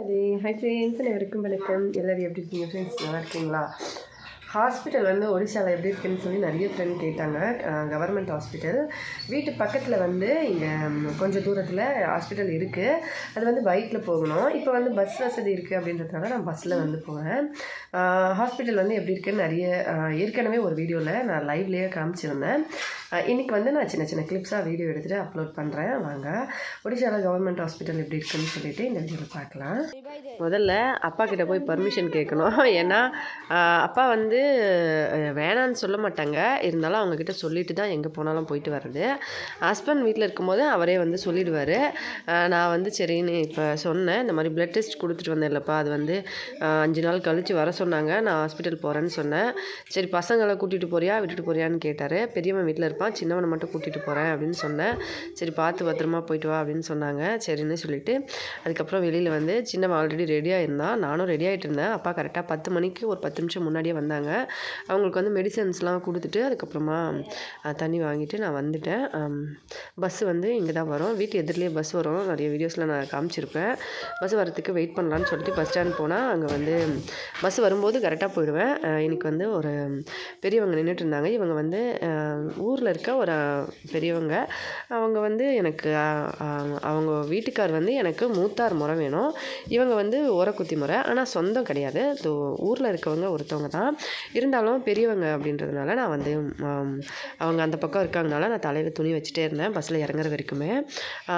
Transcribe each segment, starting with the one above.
அது hi friends வரைக்கும் வணக்கம். எல்லோரும் எப்படி இருக்கீங்க? ஃப்ரெண்ட்ஸ் நல்லா இருக்கீங்களா? ஹாஸ்பிட்டல் வந்து ஒடிசாவில் எப்படி இருக்குன்னு சொல்லி நிறைய ஃப்ரெண்ட் கேட்டாங்க. கவர்மெண்ட் ஹாஸ்பிட்டல் வீட்டு பக்கத்தில் வந்து இங்கே கொஞ்சம் தூரத்தில் ஹாஸ்பிட்டல் இருக்குது அது வந்து பைக்கில் போகணும். இப்போ வந்து பஸ் வசதி இருக்குது அப்படின்றதுனால நான் பஸ்ஸில் வந்து போகிறேன் ஹாஸ்பிட்டல் வந்து எப்படி இருக்குன்னு நிறைய ஏற்கனவே ஒரு வீடியோவில் நான் லைவ்லேயே காமிச்சிருந்தேன். இன்றைக்கி வந்து நான் சின்ன சின்ன கிளிப்ஸாக வீடியோ எடுத்துகிட்டு அப்லோட் பண்ணுறேன் வாங்க. ஒடிசாவில் கவர்மெண்ட் ஹாஸ்பிட்டல் எப்படி இருக்குன்னு சொல்லிட்டு இந்த வீடியோவில் பார்க்கலாம். முதல்ல அப்பா கிட்டே போய் பர்மிஷன் கேட்கணும். ஏன்னா அப்பா வந்து அஹ், வேணான்னு சொல்ல மாட்டாங்க. இருந்தாலும் அவங்கக்கிட்ட சொல்லிட்டு தான் எங்கே போனாலும் போயிட்டு வர்றது. ஹஸ்பண்ட் வீட்டில் இருக்கும்போது அவரே வந்து சொல்லிடுவார். நான் வந்து சரின்னு இப்போ சொன்னேன். இந்த மாதிரி பிளட் டெஸ்ட் கொடுத்துட்டு வந்தேன்லப்பா. அது வந்து அஞ்சு நாள் கழித்து வர சொன்னாங்க. நான் ஹாஸ்பிட்டல் போகிறேன்னு சொன்னேன். சரி பசங்களை கூட்டிகிட்டு போறியா? விட்டுட்டு போறியான்னு கேட்டார். பெரியவன் வீட்டில் இருப்பான். சின்னவனை மட்டும் கூட்டிகிட்டு போகிறேன் அப்படின்னு சொன்னேன். சரி பார்த்து பத்திரமா போயிட்டு வா அப்படின்னு சொன்னாங்க. சரின்னு சொல்லிட்டு அதுக்கப்புறம் வெளியில் வந்து சின்னவன் ஆல்ரெடி ரெடியாக இருந்தான். நானும் ரெடி ஆகிட்டு இருந்தேன். அப்பா கரெக்டாக பத்து மணிக்கு ஒரு பத்து நிமிஷம் முன்னாடியே வந்தாங்க. அவங்களுக்கு வந்து மெடிசன்ஸ்லாம் கொடுத்துட்டு அதுக்கப்புறமா தண்ணி வாங்கிட்டு நான் வந்துட்டேன். பஸ்ஸு வந்து இங்கே தான் வரும். வீட்டு எதிரிலேயே பஸ் வரும். நிறைய வீடியோஸில் நான் காமிச்சிருப்பேன். பஸ் வரத்துக்கு வெயிட் பண்ணலான்னு சொல்லிட்டு பஸ் ஸ்டாண்ட் போனால் அங்கே வந்து பஸ் வரும்போது கரெக்டாக போயிடுவேன். எனக்கு வந்து ஒரு பெரியவங்க நின்றுட்டு இருந்தாங்க. இவங்க வந்து ஊரில் இருக்க ஒரு பெரியவங்க. அவங்க வந்து எனக்கு அவங்க வீட்டுக்கார் வந்து எனக்கு மூத்தார் முறை வேணும். இவங்க வந்து ஓரக்குத்தி முறை. ஆனால் சொந்தம் கிடையாது. ஊரில் இருக்கவங்க ஒருத்தவங்க தான். இருந்தாலும் பெரியவங்க அப்படின்றதுனால நான் வந்து அவங்க அந்த பக்கம் இருக்காங்கனால நான் தலையில் துணி வச்சுட்டே இருந்தேன். பஸ்ஸில் இறங்குற வரைக்குமே.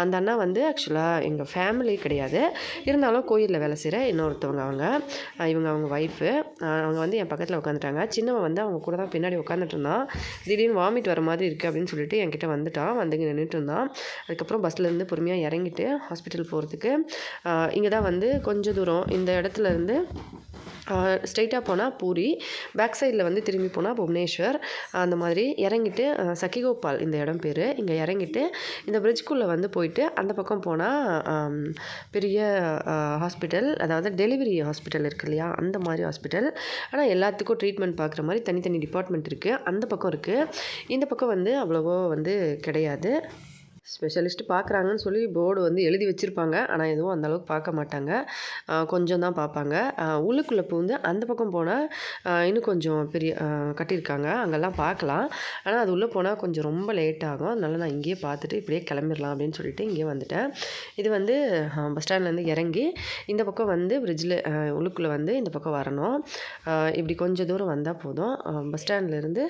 அந்த அண்ணா வந்து ஆக்சுவலாக எங்கள் ஃபேமிலி கிடையாது. இருந்தாலும் கோயிலில் வேலை செய்கிற இன்னொருத்தவங்க அவங்க. இவங்க அவங்க ஒய்ஃபு அவங்க வந்து என் பக்கத்தில் உட்காந்துட்டாங்க சின்னவன் வந்து அவங்க கூட தான் பின்னாடி உட்காந்துட்டு இருந்தான். திடீர்னு வாமிட் வர மாதிரி இருக்குது அப்படின்னு சொல்லிட்டு என்கிட்ட வந்துட்டான். வந்து இங்கே நின்றுட்டு இருந்தான். அதுக்கப்புறம் பஸ்லேருந்து பொறுமையாக இறங்கிட்டு ஹாஸ்பிட்டல் போகிறதுக்கு இங்கே தான் வந்து கொஞ்சம் தூரம். இந்த இடத்துல இருந்து ஸ்ட்ரைட்டாக போனால் பூரி பேக் சைடில் வந்து திரும்பி போனால் புவனேஸ்வர். அந்த மாதிரி இறங்கிட்டு சக்கிகோபால் இந்த இடம் பேர். இங்கே இறங்கிட்டு இந்த பிரிட்ஜ்குள்ளே வந்து போயிட்டு அந்த பக்கம் போனால் பெரிய ஹாஸ்பிட்டல் அதாவது டெலிவரி ஹாஸ்பிட்டல் இருக்கு இல்லையா? அந்த மாதிரி ஹாஸ்பிட்டல் ஆனால் எல்லாத்துக்கும் ட்ரீட்மெண்ட் பார்க்குற மாதிரி தனித்தனி டிபார்ட்மெண்ட் இருக்குது அந்த பக்கம் இருக்குது இந்த பக்கம் வந்து அவ்வளோவோ வந்து கிடையாது. ஸ்பெஷலிஸ்ட் பார்க்குறாங்கன்னு சொல்லி போர்டு வந்து எழுதி வச்சுருப்பாங்க. ஆனால் எதுவும் அந்த அளவுக்கு பார்க்க மாட்டாங்க. கொஞ்சம் தான் பார்ப்பாங்க. உள்ளுக்குள்ளே பூந்து அந்த பக்கம் போனால் இன்னும் கொஞ்சம் பெரிய கட்டியிருக்காங்க. அங்கெல்லாம் பார்க்கலாம். ஆனால் அது உள்ளே போனால் கொஞ்சம் ரொம்ப லேட் ஆகும். அதனால நான் இங்கேயே பார்த்துட்டு இப்படியே கிளம்பிடலாம் அப்படின்னு சொல்லிட்டு இங்கே வந்துட்டேன். இது வந்து பஸ் ஸ்டாண்ட்லேருந்து இறங்கி இந்த பக்கம் வந்து பிரிட்ஜில் உள்ளுக்குள்ளே வந்து இந்த பக்கம் வரணும். இப்படி கொஞ்சம் தூரம் வந்தால் போதும். பஸ் ஸ்டாண்ட்லேருந்து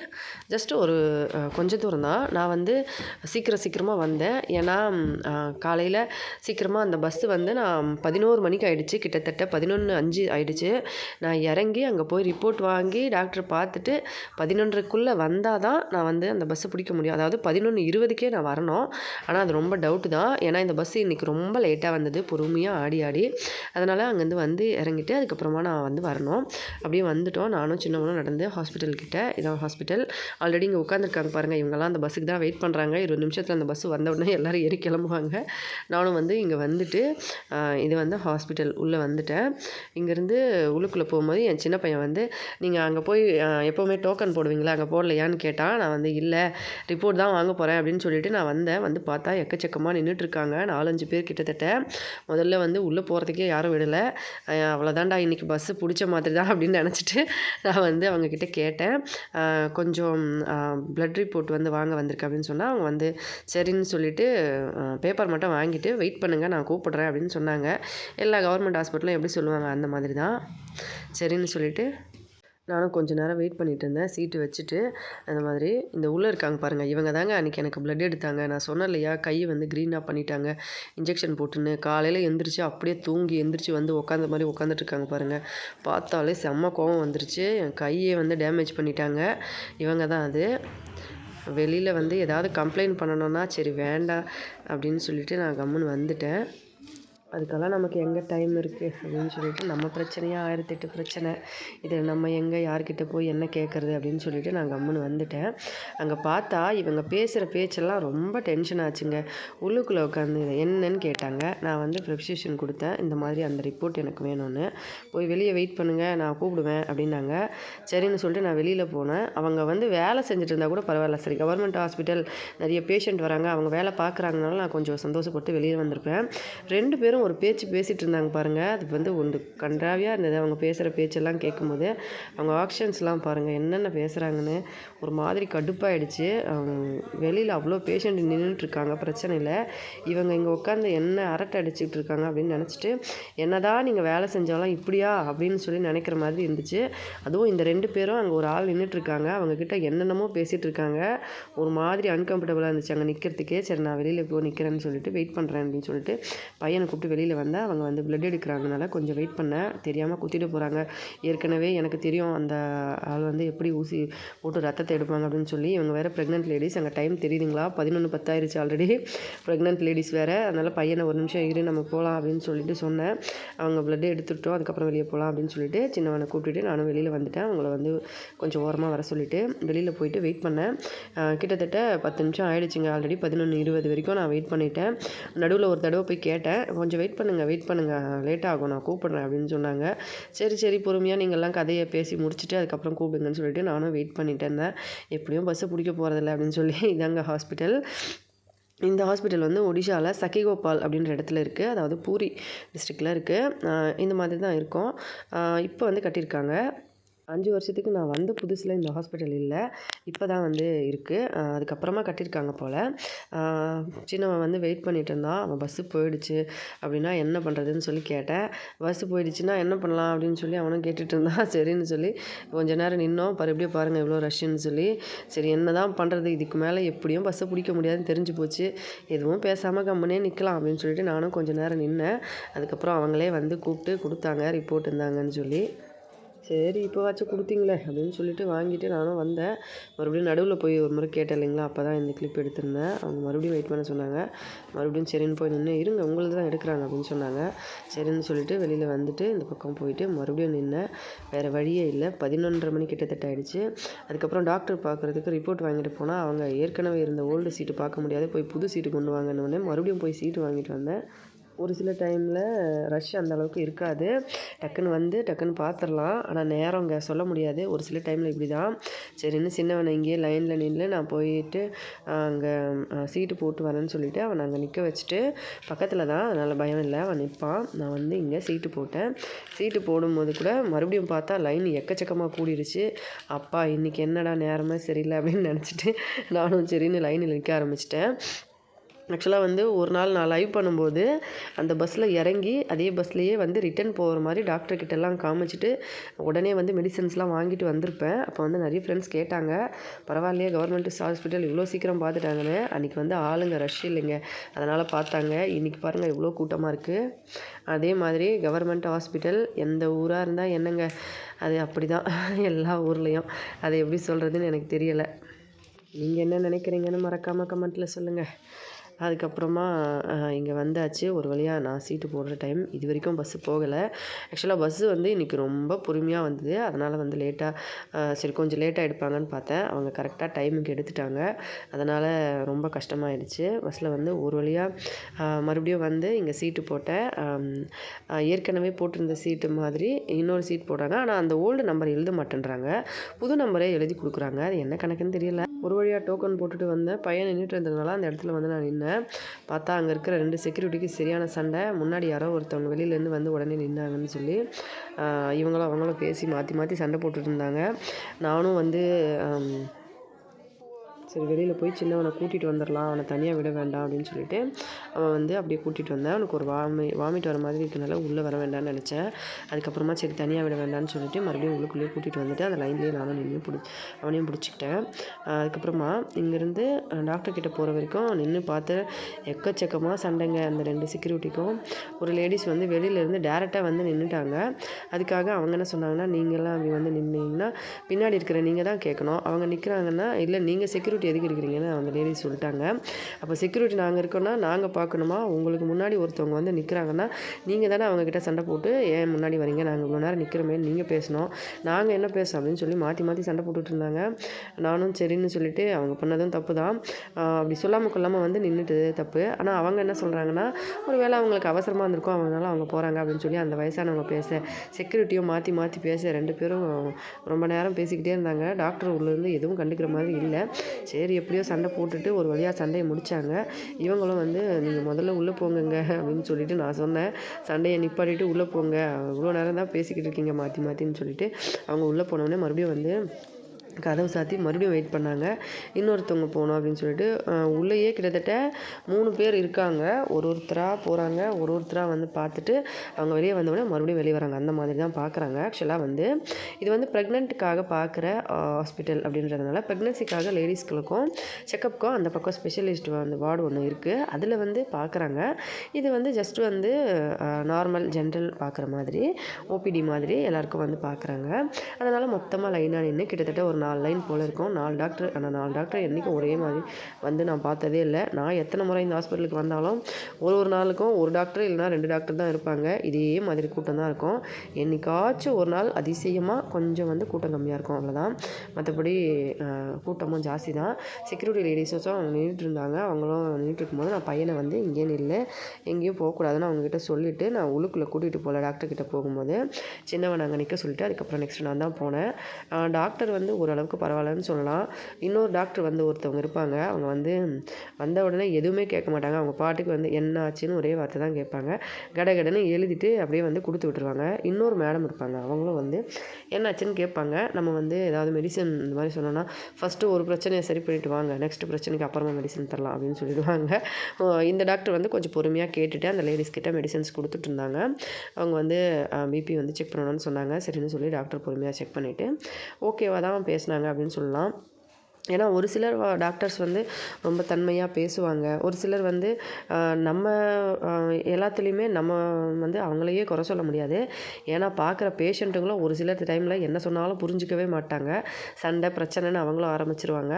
ஜஸ்ட் ஒரு கொஞ்சம் கொஞ்ச தூரம் தான். நான் வந்து சீக்கிரம் சீக்கிரமாக வந்தேன். ஏன்னா காலையில் சீக்கிரமாக அந்த பஸ்ஸு வந்து நான் பதினோரு மணிக்கு ஆகிடுச்சு கிட்டத்தட்ட பதினொன்று அஞ்சு ஆகிடுச்சு நான் இறங்கி அங்கே போய் ரிப்போர்ட் வாங்கி டாக்டர் பார்த்துட்டு பதினொன்றுக்குள்ளே வந்தால் தான் நான் வந்து அந்த பஸ்ஸை பிடிக்க முடியும். அதாவது பதினொன்று இருபதுக்கே நான் வரணும். ஆனால் அது ரொம்ப டவுட்டு தான். ஏன்னா இந்த பஸ்ஸு இன்றைக்கி ரொம்ப லேட்டாக வந்தது. பொறுமையாக ஆடி ஆடி. அதனால் அங்கேருந்து வந்து இறங்கிட்டு அதுக்கப்புறமா நான் வந்து வரணும். அப்படியே வந்துட்டோம். நானும் சின்னவனும் நடந்து ஹாஸ்பிட்டல் கிட்டே. இதான் ஹாஸ்பிட்டல் ஆல்ரெடி இங்கே உட்காந்துருக்காங்க பாருங்கள் இவங்கெல்லாம் அந்த பஸ்ஸுக்கு தான் வெயிட் பண்ணுறாங்க இருபது நிமிஷத்தில் அந்த பஸ் வந்த உடனே எல்லோரும் ஏறி கிளம்புவாங்க. நானும் வந்து இங்கே வந்துட்டு இது வந்து ஹாஸ்பிட்டல் உள்ளே வந்துட்டேன். இங்கேருந்து உள்ளுக்குள்ளே போகும்போது என் சின்ன பையன் வந்து நீங்கள் அங்கே போய் எப்போவுமே டோக்கன் போடுவீங்களா? அங்கே போடலையான்னு கேட்டான் நான் வந்து இல்லை. ரிப்போர்ட் தான் வாங்க போகிறேன் அப்படின்னு சொல்லிட்டு நான் வந்தேன். வந்து பார்த்தா எக்கச்சக்கமாக நின்றுட்டுருக்காங்க நாலஞ்சு பேர் கிட்டத்தட்ட. முதல்ல வந்து உள்ளே போகிறதுக்கே யாரும் விடலை. அவ்வளோதான்டா இன்றைக்கி பஸ்ஸு பிடிச்ச மாதிரி தான் அப்படின்னு நினச்சிட்டு நான் வந்து அவங்கக்கிட்ட கேட்டேன். கொஞ்சம் ப்ளட் ரிப்போர்ட் வந்து வாங்க வந்திருக்கு அப்படின்னு சொன்னால் அவங்க வந்து சரின்னு சொல்லி சொல்லிட்டு பேப்பர் மட்டும் வாங்கிட்டு வெயிட் பண்ணுங்கள் நான் கூப்பிட்றேன் அப்படின்னு சொன்னாங்க. எல்லா கவர்மெண்ட் ஹாஸ்பிட்டலும் எப்படி சொல்லுவாங்க அந்த மாதிரி தான். சரின்னு சொல்லிவிட்டு நானும் கொஞ்ச நேரம் வெயிட் பண்ணிட்டு இருந்தேன். சீட்டு வச்சுட்டு அந்த மாதிரி இந்த உள்ளே இருக்காங்க பாருங்கள் இவங்க தாங்க அன்றைக்கி எனக்கு ப்ளட் எடுத்தாங்க. நான் சொன்னேன் இல்லையா கை வந்து க்ரீனாக பண்ணிட்டாங்க. இன்ஜெக்ஷன் போட்டுன்னு காலையில் எந்திரிச்சு அப்படியே தூங்கி எந்திரிச்சு வந்து உட்காந்த மாதிரி உட்காந்துட்ருக்காங்க பாருங்கள் பார்த்தாலே செம்ம கோவம் வந்துருச்சு. என் கையை வந்து டேமேஜ் பண்ணிட்டாங்க. இவங்க தான் அது. வெளியில் வந்து ஏதாவது கம்ப்ளைண்ட் பண்ணணுன்னா சரி வேண்டாம் அப்படின்னு சொல்லிவிட்டு நான் கம்முன்னு வந்துட்டேன். அதுக்கெல்லாம் நமக்கு எங்கே டைம் இருக்குது அப்படின்னு சொல்லிட்டு நம்ம பிரச்சனையாக ஆயிரத்தெட்டு பிரச்சனை. இது நம்ம எங்கே யார்கிட்ட போய் என்ன கேட்குறது? அப்படின்னு சொல்லிட்டு நான் கம்முன்னு வந்துட்டேன். அங்கே பார்த்தா இவங்க பேசுகிற பேச்செல்லாம் ரொம்ப டென்ஷன் ஆச்சுங்க. உள்ளுக்குள்ளே உட்காந்து என்னன்னு கேட்டாங்க. நான் வந்து ப்ரெப்சிஷன் கொடுத்தேன். இந்த மாதிரி அந்த ரிப்போர்ட் எனக்கு வேணும்னு. போய் வெளியே வெயிட் பண்ணுங்கள் நான் கூப்பிடுவேன் அப்படின்னாங்க. சரின்னு சொல்லிட்டு நான் வெளியில் போனேன். அவங்க வந்து வேலை செஞ்சுட்டு இருந்தால் கூட பரவாயில்ல. சரி கவர்மெண்ட் ஹாஸ்பிட்டல் நிறைய பேஷண்ட் வராங்க. அவங்க வேலை பார்க்குறாங்கனால நான் கொஞ்சம் சந்தோஷப்பட்டு வெளியே வந்திருப்பேன். ரெண்டு பேரும் ஒரு பேச்சு பேசிகிட்டு இருந்தாங்க பாருங்கள் அது வந்து ஒன்று கன்றாவியாக இருந்தது. அவங்க பேசுகிற பேச்செல்லாம் கேட்கும்போது அவங்க ஆக்ஷன்ஸ்லாம் பாருங்கள் என்னென்ன பேசுகிறாங்கன்னு ஒரு மாதிரி கடுப்பாயிடுச்சு. வெளியில் அவ்வளோ பேஷண்ட் நின்றுட்டுருக்காங்க பிரச்சனை இல்லை. இவங்க இங்கே உட்காந்து என்ன அரட்டை அடிச்சுக்கிட்டு இருக்காங்க அப்படின்னு நினச்சிட்டு என்னதான் நீங்கள் வேலை செஞ்சாலும் இப்படியா? அப்படின்னு சொல்லி நினைக்கிற மாதிரி இருந்துச்சு. அதுவும் இந்த ரெண்டு பேரும் அங்கே ஒரு ஆள் நின்றுட்டுருக்காங்க அவங்கக்கிட்ட என்னென்னமோ பேசிகிட்டு இருக்காங்க ஒரு மாதிரி அன்கம்ஃபர்டபுளாக இருந்துச்சு. அங்கே நிற்கிறதுக்கே சரி நான் வெளியில் போய் நிற்கிறேன்னு சொல்லிட்டு வெயிட் பண்ணுறேன் அப்படின்னு சொல்லிட்டு பையனை கூப்பிட்டு வெளியில் வந்தேன் அவங்க வந்து பிளட் எடுக்கிறாங்கனால கொஞ்சம் வெயிட் பண்ணேன் தெரியாமல் குத்திட்டு போகிறாங்க ஏற்கனவே எனக்கு தெரியும் அந்த ஆள் வந்து எப்படி ஊசி போட்டு ரத்தத்தை எடுப்பாங்க அப்படின்னு சொல்லி. இவங்க வேறு ப்ரெக்னென்ட் லேடிஸ் அங்கே டைம் தெரியுதுங்களா? பதினொன்று பத்தாயிருச்சு ஆல்ரெடி ப்ரெக்னென்ட் லேடிஸ் வேறு. அதனால் பையனை ஒரு நிமிஷம் இரு நம்ம போகலாம் அப்படின்னு சொல்லிட்டு சொன்னேன். அவங்க பிளட்டை எடுத்துட்டோம். அதுக்கப்புறம் வெளியே போகலாம் அப்படின்னு சொல்லிட்டு சின்னவனை கூப்பிட்டுட்டு நானும் வெளியில் வந்துட்டேன். அவங்கள வந்து கொஞ்சம் ஓரமாக வர சொல்லிவிட்டு வெளியில் போயிட்டு வெயிட் பண்ணேன். கிட்டத்தட்ட பத்து நிமிஷம் ஆகிடுச்சிங்க ஆல்ரெடி பதினொன்று இருபது வரைக்கும் நான் வெயிட் பண்ணிட்டேன். நடுவில் ஒரு தடவை போய் கேட்டேன். கொஞ்சம் வெயிட் பண்ணுங்கள் வெயிட் பண்ணுங்கள் லேட் ஆகும். நான் கூப்பிட்றேன் அப்படின்னு சொன்னாங்க. சரி சரி பொறுமையாக நீங்கள்லாம் கதையை பேசி முடிச்சுட்டு அதுக்கப்புறம் கூப்பிடுங்கன்னு சொல்லிட்டு நானும் வெயிட் பண்ணிட்டு இருந்தேன். எப்படியும் பஸ்ஸை பிடிக்க போகிறதில்ல அப்படின்னு சொல்லி இதாங்க ஹாஸ்பிட்டல் இந்த ஹாஸ்பிட்டல் வந்து ஒடிஷாவில் சகிகோபால் அப்படின்ற இடத்துல இருக்குது அதாவது பூரி டிஸ்ட்ரிக்டில் இருக்குது இந்த மாதிரி தான் இருக்கும். இப்போ வந்து கட்டியிருக்காங்க. அஞ்சு வருஷத்துக்கு நான் வந்த புதுசில் இந்த ஹாஸ்பிட்டல் இல்லை. இப்போ தான் வந்து இருக்குது அதுக்கப்புறமா கட்டியிருக்காங்க போல். சின்னவன் வந்து வெயிட் பண்ணிகிட்டு இருந்தான். அவன் பஸ்ஸு போயிடுச்சு அப்படின்னா என்ன பண்ணுறதுன்னு சொல்லி கேட்டேன். பஸ்ஸு போயிடுச்சுன்னா என்ன பண்ணலாம் அப்படின்னு சொல்லி அவனும் கேட்டுட்டு இருந்தான். சரின்னு சொல்லி கொஞ்ச நேரம் நின்னோம். மறுபடியும் பாருங்கள் இவ்வளோ ரஷ்ன்னு சொல்லி. சரி என்ன தான் பண்ணுறது இதுக்கு மேலே எப்படியும் பஸ்ஸை பிடிக்க முடியாதுன்னு தெரிஞ்சு போச்சு. எதுவும் பேசாமல் கம்முனே நிற்கலாம் அப்படின்னு சொல்லிட்டு நானும் கொஞ்சம் நேரம் நின்னேன். அதுக்கப்புறம் அவங்களே வந்து கூப்பிட்டு கொடுத்தாங்க ரிப்போர்ட் இருந்தாங்கன்னு சொல்லி. சரி இப்போவாச்சும் கொடுத்தீங்களே அப்படின்னு சொல்லிட்டு வாங்கிட்டு நானும் வந்தேன். மறுபடியும் நடுவில் போய் ஒரு முறை கேட்டேன் இல்லைங்களா? அப்போ தான் இந்த கிளிப் எடுத்திருந்தேன். அவங்க மறுபடியும் வெயிட் பண்ண சொன்னாங்க. மறுபடியும் சரின்னு போய் நின்று இருங்க உங்களது தான் எடுக்கிறாங்க அப்படின்னு சொன்னாங்க. சரின்னு சொல்லிட்டு வெளியில் வந்துட்டு இந்த பக்கம் போயிட்டு மறுபடியும் நின்னேன். வேறு வழியே இல்லை. பதினொன்றரை மணி கிட்டத்தட்ட ஆகிடுச்சு அதுக்கப்புறம் டாக்டர் பார்க்குறதுக்கு ரிப்போர்ட் வாங்கிட்டு போனால் அவங்க ஏற்கனவே இருந்த ஓல்டு சீட்டு பார்க்க முடியாது. போய் புது சீட்டு கொண்டு வாங்கன்னு மறுபடியும் போய் சீட்டு வாங்கிட்டு வந்தேன். ஒரு சில டைமில் ரஷ் அந்த அளவுக்கு இருக்காது. டக்குன்னு வந்து டக்குன்னு பார்த்துடலாம் ஆனால் நேரம் அங்கே சொல்ல முடியாது. ஒரு சில டைமில் இப்படி தான் சரின்னு சின்னவனை இங்கேயே லைனில் நின்று நான் போயிட்டு அங்கே சீட்டு போட்டு வரேன்னு சொல்லிவிட்டு அவனை அங்கே நிற்க வச்சுட்டு பக்கத்தில் தான் அதனால் பயம் இல்லை அவன் நிற்பான் நான் வந்து இங்கே சீட்டு போட்டேன். சீட்டு போடும்போது கூட மறுபடியும் பார்த்தா லைன் எக்கச்சக்கமாக கூடிருச்சு. அப்பா இன்றைக்கி என்னடா நேரமே சரியில்லை அப்படின்னு நினச்சிட்டு நானும் சரின்னு லைனில் நிற்க ஆரம்பிச்சிட்டேன். ஆக்சுவலாக வந்து ஒரு நாள் நான் லைவ் பண்ணும்போது அந்த பஸ்ஸில் இறங்கி அதே பஸ்லேயே வந்து ரிட்டன் போகிற மாதிரி டாக்டர் கிட்டலாம் காமிச்சிட்டு உடனே வந்து மெடிசன்ஸ்லாம் வாங்கிட்டு வந்திருப்பேன். அப்போ வந்து நிறைய ஃப்ரெண்ட்ஸ் கேட்டாங்க. பரவாயில்லையே கவர்மெண்ட் ஹாஸ்பிட்டல் இவ்வளோ சீக்கிரம் பார்த்துட்டாங்கன்னு. அன்றைக்கி வந்து ஆளுங்க ரஷ் இல்லைங்க. அதனால் பார்த்தாங்க. இன்றைக்கி பாருங்கள் இவ்வளோ கூட்டமாக இருக்குது அதே மாதிரி கவர்மெண்ட் ஹாஸ்பிட்டல் எந்த ஊராக இருந்தால் என்னங்க? அது அப்படி தான் எல்லா ஊர்லேயும். அதை எப்படி சொல்கிறதுன்னு எனக்கு தெரியலை. நீங்கள் என்ன நினைக்கிறீங்கன்னு மறக்காமல் கமெண்ட்டில் சொல்லுங்கள் அதுக்கப்புறமா இங்கே வந்தாச்சு. ஒரு வழியாக நான் சீட்டு போடுற டைம் இது வரைக்கும் பஸ்ஸு போகலை. ஆக்சுவலாக பஸ்ஸு வந்து இன்றைக்கி ரொம்ப பொறுமையாக வந்தது. அதனால் வந்து லேட்டாக சரி கொஞ்சம் லேட்டாக எடுப்பாங்கன்னு பார்த்தேன். அவங்க கரெக்டாக டைமுக்கு எடுத்துட்டாங்க. அதனால் ரொம்ப கஷ்டமாயிடுச்சு. பஸ்ஸில் வந்து ஒரு வழியாக மறுபடியும் வந்து இங்கே சீட்டு போட்டேன். ஏற்கனவே போட்டிருந்த சீட்டு மாதிரி இன்னொரு சீட் போட்டாங்க. ஆனால் அந்த ஓல்டு நம்பர் எழுத மாட்டேன்றாங்க. புது நம்பரே எழுதி கொடுக்குறாங்க. அது என்ன கணக்குன்னு தெரியல. ஒரு வழியாக டோக்கன் போட்டுட்டு வந்தேன் பையன் நின்றுட்டு இருந்ததுனால அந்த இடத்துல வந்து நான் நின்னேன். பார்த்தா அங்கே இருக்கிற ரெண்டு செக்யூரிட்டிக்கு சரியான சண்டை. முன்னாடி யாரோ ஒருத்தவங்க வெளியிலேருந்து வந்து உடனே நின்னாங்கன்னு சொல்லி இவங்களும் அவங்களும் பேசி மாற்றி மாற்றி சண்டை போட்டுட்டு இருந்தாங்க. நானும் வந்து சரி வெளியில் போய் சின்னவனை கூட்டிகிட்டு வந்துடலாம் அவனை தனியாக விட வேண்டாம் அப்படின்னு சொல்லிட்டு அவன் வந்து அப்படியே கூட்டிகிட்டு வந்தேன். அவனுக்கு ஒரு வாமி வாமிட் வர மாதிரி இருக்கனால உள்ளே வர வேண்டாம்னு நினச்சேன். அதுக்கப்புறமா சரி தனியாக விட வேண்டாம்னு சொல்லிட்டு மறுபடியும் உள்ளுக்குள்ளேயே கூட்டிகிட்டு வந்துட்டு அந்த லைன்லேயே நானும் நின்று பிடி அவனையும் பிடிச்சிக்கிட்டேன். அதுக்கப்புறமா இங்கேருந்து டாக்டர் கிட்டே போகிற வரைக்கும் நின்று பார்த்து எக்கச்சக்கமாக சண்டைங்க அந்த ரெண்டு செக்யூரிட்டிக்கும் ஒரு லேடிஸ் வந்து வெளியிலேருந்து டேரெக்டாக வந்து நின்றுட்டாங்க அதுக்காக அவங்க என்ன சொன்னாங்கன்னா நீங்களாம் அப்படி வந்து நின்னீங்கன்னா பின்னாடி இருக்கிற நீங்கள் தான் கேட்கணும். அவங்க நிற்கிறாங்கன்னா இல்லை நீங்கள் செக்யூரிட்டி செக்யூரிட்டி எதுக்கு இருக்கிறீங்கன்னு அந்த லேடி சொல்லிட்டாங்க. அப்போ செக்யூரிட்டி நாங்கள் இருக்கோன்னா நாங்கள் பார்க்கணுமா? உங்களுக்கு முன்னாடி ஒருத்தவங்க வந்து நிற்கிறாங்கன்னா நீங்கள் தானே அவங்கக்கிட்ட சண்டை போட்டு ஏன் முன்னாடி வரீங்க? நாங்கள் இவ்வளோ நேரம் நிற்கிறோமே நீங்கள் பேசணும். நாங்கள் என்ன பேசணும்? அப்படின்னு சொல்லி மாற்றி மாற்றி சண்டை போட்டுட்டு இருந்தாங்க. நானும் சரின்னு சொல்லிட்டு அவங்க பண்ணதும் தப்பு தான் அப்படி சொல்லாமல் கொள்ளாமல் வந்து நின்றுட்டு தப்பு. ஆனால் அவங்க என்ன சொல்கிறாங்கன்னா ஒரு வேளை அவங்களுக்கு அவசரமாக இருந்திருக்கும் அவங்களால அவங்க போகிறாங்க அப்படின்னு சொல்லி அந்த வயசானவங்க பேச செக்யூரிட்டியும் மாற்றி மாற்றி பேச ரெண்டு பேரும் ரொம்ப நேரம் பேசிக்கிட்டே இருந்தாங்க. டாக்டர் உள்ளேருந்து எதுவும் கண்டுக்கிற மாதிரி இல்லை. சரி எப்படியோ சண்டை போட்டுட்டு ஒரு வழியாக சண்டையை முடித்தாங்க இவங்களும் வந்து நீங்கள் முதல்ல உள்ளே போங்கங்க அப்படின்னு சொல்லிட்டு நான் சொன்னேன். சண்டையை நிப்பாட்டிட்டு உள்ளே போங்க. இவ்வளோ நேரம் தான் பேசிக்கிட்டு இருக்கீங்க மாற்றி மாற்றின்னு சொல்லிட்டு. அவங்க உள்ளே போனோடனே மறுபடியும் வந்து கதவு சாத்தி மறுபடியும் வெயிட் பண்ணாங்க. இன்னொருத்தவங்க போகணும் அப்படின்னு சொல்லிட்டு உள்ளேயே கிட்டத்தட்ட மூணு பேர் இருக்காங்க. ஒரு ஒருத்தராக போகிறாங்க ஒரு ஒருத்தராக வந்து பார்த்துட்டு அவங்க வெளியே வந்தவுடனே மறுபடியும் வெளியே வராங்க. அந்த மாதிரி தான் பார்க்குறாங்க. ஆக்சுவலாக வந்து இது வந்து ப்ரெக்னென்ட்டுக்காக பார்க்குற ஹாஸ்பிட்டல் அப்படின்றதுனால ப்ரெக்னென்சிக்காக லேடிஸ்களுக்கும் செக்கப்புக்கும் அந்த பக்கம் ஸ்பெஷலிஸ்ட் வந்து வார்டு ஒன்று இருக்குது அதில் வந்து பார்க்குறாங்க. இது வந்து ஜஸ்ட் வந்து நார்மல் ஜென்ரல் பார்க்குற மாதிரி ஓபிடி மாதிரி எல்லாருக்கும் வந்து பார்க்குறாங்க. அதனால் மொத்தமாக லைனாக நின்று கிட்டத்தட்ட ஒரு நாலு லைன் போல் இருக்கும். நாலு டாக்டர் ஆனால் நாலு டாக்டர் என்றைக்கும் ஒரே மாதிரி வந்து நான் பார்த்ததே இல்லை. நான் எத்தனை முறை இந்த ஹாஸ்பிட்டலுக்கு வந்தாலும் ஒரு ஒரு நாளுக்கும் ஒரு டாக்டர் இல்லைனா ரெண்டு டாக்டர் தான் இருப்பாங்க. இதே மாதிரி கூட்டம் தான் இருக்கும். என்னைக்காச்சும் ஒரு நாள் அதிசயமாக கொஞ்சம் வந்து கூட்டம் கம்மியாக இருக்கும். அவ்வளோதான் மற்றபடி கூட்டமும் ஜாஸ்தி தான். செக்யூரிட்டி லேடிஸஸும் அவங்க நின்றுட்டு இருந்தாங்க. அவங்களும் நின்றுட்டு இருக்கும்போது நான் பையனை வந்து இங்கேயே நில்லு. எங்கேயும் போகக்கூடாதுன்னு அவங்ககிட்ட சொல்லிவிட்டு நான் உள்ளுக்குள்ளே கூட்டிகிட்டு போகல டாக்டர்கிட்ட போகும்போது. சின்னவன் அங்கே நிற்க சொல்லிட்டு அதுக்கப்புறம் நெக்ஸ்ட் நான் தான் போனேன். டாக்டர் வந்து ஒரு ஓரளவுக்கு பரவாயில்லன்னு சொல்லலாம். இன்னொரு டாக்டர் வந்து ஒருத்தவங்க இருப்பாங்க. அவங்க வந்து வந்த உடனே எதுவுமே கேட்க மாட்டாங்க. அவங்க பாட்டுக்கு வந்து என்ன ஆச்சுன்னு ஒரே வார்த்தை தான் கேட்பாங்க. கடகடன்னு எழுதிட்டு அப்படியே வந்து கொடுத்து விட்டுருவாங்க. இன்னொரு மேடம் இருப்பாங்க. அவங்களும் வந்து என்னாச்சுன்னு கேட்பாங்க. நம்ம வந்து ஏதாவது மெடிசன் இந்த மாதிரி சொன்னோன்னா ஃபஸ்ட்டு ஒரு பிரச்சனையை சரி பண்ணிட்டு வாங்க. நெக்ஸ்ட் பிரச்சனைக்கு அப்புறமா மெடிசன் தரலாம் அப்படின்னு சொல்லிடுவாங்க. இந்த டாக்டர் வந்து கொஞ்சம் பொறுமையாக கேட்டுட்டு அந்த லேடிஸ் கிட்ட மெடிசன்ஸ் கொடுத்துட்டு இருந்தாங்க. அவங்க வந்து பிபி வந்து செக் பண்ணணும்னு சொன்னாங்க. சரின்னு சொல்லி டாக்டர் பொறுமையாக செக் பண்ணிவிட்டு ஓகேவா தான் பேசினாங்க அப்படின்னு சொல்லலாம். ஏன்னா ஒரு சிலர் டாக்டர்ஸ் வந்து ரொம்ப தன்மையாக பேசுவாங்க. ஒரு சிலர் வந்து நம்ம எல்லாத்துலேயுமே நம்ம வந்து அவங்களையே குறை சொல்ல முடியாது. ஏன்னா பார்க்குற பேஷண்ட்டுங்களும் ஒரு சிலர் டைமில் என்ன சொன்னாலும் புரிஞ்சிக்கவே மாட்டாங்க. சண்டை பிரச்சனைன்னு அவங்களும் ஆரம்பிச்சிருவாங்க.